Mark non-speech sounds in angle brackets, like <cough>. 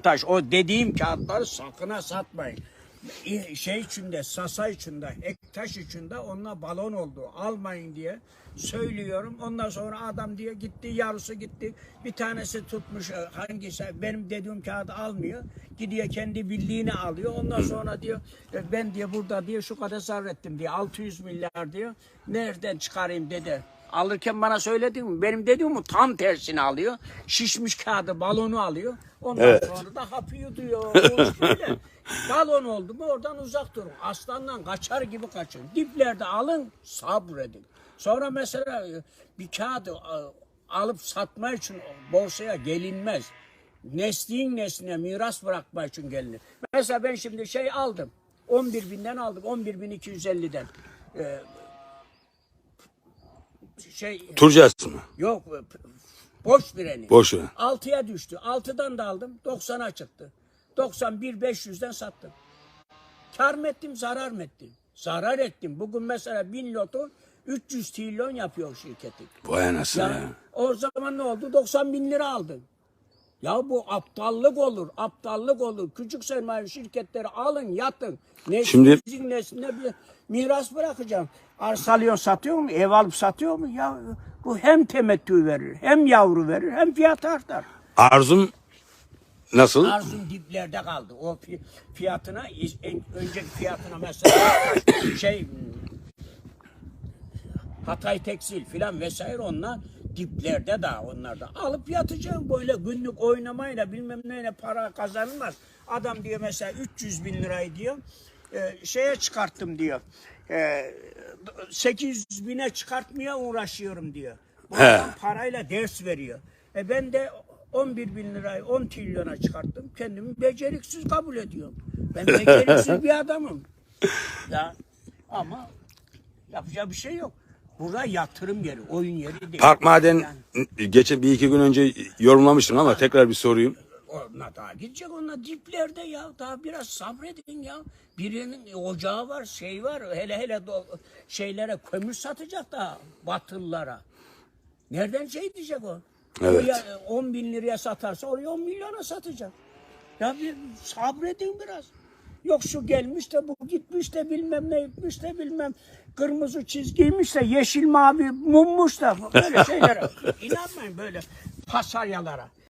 taş. O dediğim kağıtları sakına satmayın. Şey içinde, sasa içinde, ektaş içinde onunla balon oldu. Almayın diye söylüyorum. Ondan sonra adam diye gitti, yarısı gitti. Bir tanesi tutmuş e, hangisi benim dediğim kağıdı almıyor. Gidiyor kendi bildiğini alıyor. Ondan sonra diyor e, ben diye burada diye şu kadar zarar ettim diye 600 milyar diyor. Nereden çıkarayım dedi. Alırken bana söyledin mi? Benim dediğimi tam tersini alıyor. Şişmiş kağıdı balonu alıyor. Ondan Evet. sonra da hapı yutuyor. Böyle. Balon oldu mu oradan uzak durun. Aslandan kaçar gibi kaçın. Diplerde alın sabredin. Sonra mesela e, bir kağıdı e, alıp satma için borsaya gelinmez. Nesliğin nesline miras bırakma için gelinir. Mesela ben şimdi şey aldım. 11 binden aldım. 11 bin 250'den. Ee, şey Turcas mı? Yok p- boş bireni. Boş ver. 6'ya düştü. 6'dan da aldım. 90'a çıktı. 91 500'den sattım. Kar mı ettim, zarar mı ettim? Zarar ettim. Bugün mesela 1000 loto 300 trilyon yapıyor şirketi. Vay anasını Ya, ya. o zaman ne oldu? 90 bin lira aldın. Ya bu aptallık olur, aptallık olur. Küçük sermaye şirketleri alın, yatın. Ne Şimdi- sizin nesline bir miras bırakacağım. Arsa alıyor, satıyor mu? Ev alıp satıyor mu? Ya bu hem temettü verir, hem yavru verir, hem fiyat artar. Arzum nasıl? Arzun diplerde kaldı. O fi- fiyatına, en- önceki fiyatına mesela <coughs> şey Hatay Tekstil filan vesaire onlar diplerde da. Alıp yatacağım böyle günlük oynamayla bilmem neyle para kazanılmaz. Adam diyor mesela 300 bin lirayı diyor e, şeye çıkarttım diyor. E, 800 bine çıkartmaya uğraşıyorum diyor. Bu He. adam parayla ders veriyor. E ben de 11 bin lirayı 10 trilyona çıkarttım. Kendimi beceriksiz kabul ediyorum. Ben <laughs> beceriksiz bir adamım. Ya ama yapacak bir şey yok. Burada yatırım yeri, oyun yeri değil. Park Maden Yani geçen bir iki gün önce yorumlamıştım ama tekrar bir sorayım. onlar daha gidecek onlar diplerde ya. Daha biraz sabredin ya. Birinin ocağı var, şey var. Hele hele do- şeylere kömür satacak da batılılara. Nereden şey diyecek o? Evet. Oraya 10 bin liraya satarsa oraya 10 milyona satacak. Ya bir sabredin biraz. Yok şu gelmiş de bu gitmiş de bilmem ne gitmiş de bilmem kırmızı çizgiymiş de yeşil mavi mummuş da böyle şeylere. <laughs> İnanmayın böyle pasaryalara.